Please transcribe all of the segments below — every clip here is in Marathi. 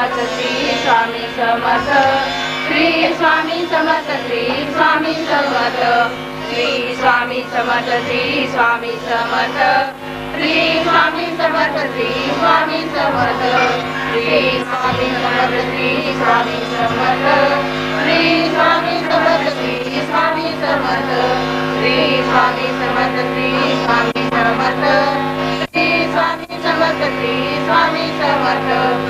स्वामी समर्थ श्री स्वामी समर्थ श्री स्वामी समर्थ श्री स्वामी समर्थ श्री स्वामी समर्थ श्री स्वामी समर्थ श्री स्वामी समर्थ श्री स्वामी समर्थ श्री स्वामी समर्थ श्री स्वामी समर्थ श्री स्वामी समर्थ श्री स्वामी समर्थ श्री स्वामी समर्थ श्री स्वामी समर्थ श्री स्वामी समर्थ श्री स्वामी समर्थ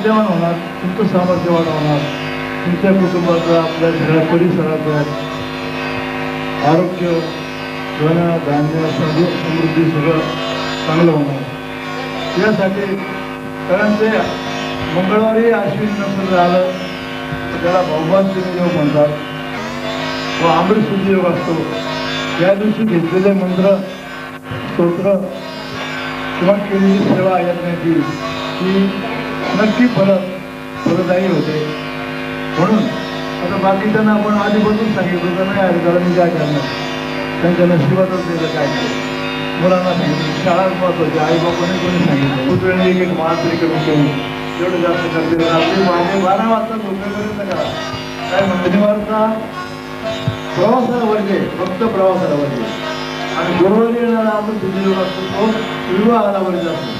सामर्थ्यवान होणार तुमचं सामर्थ्यवान होणार तुमच्या कुटुंबाचं आपल्या सगळ्या परिसराचं आरोग्य धन धान्य समृ समृद्धी सगळं चांगलं होणार. यासाठी कारण ते मंगळवारी आश्विन नक्षत्र आलं तर त्याला भगवान योग म्हणतात. व अमृत शुद्धी योग असतो. त्या दिवशी घेतलेले मंत्र स्तोत्र किंवा केलेली सेवा यज्ञाची ही नक्की फलत फलदायी होते. म्हणून आता बाकीच्यांना आपण आधीपासून सांगितलं तर नाही आले त्याला मी काय करणार? त्यांच्या नशिबातच दिलं काय मुलांना सांगितलं शाळा महत्वाची आई बापाने कोणी सांगितलं खूप एक एक महात्री तरी ठेवून एवढं जास्त करते रात्री माझे बारा वाजता झोपेपर्यंत करा. काय शनिवारचा प्रवासाला वर्जे फक्त प्रवासाला वर्जे आणि गुरुवारी येणारा आपण तुझे हो, लोक असतो तो विवाहाला वर्ज असतो.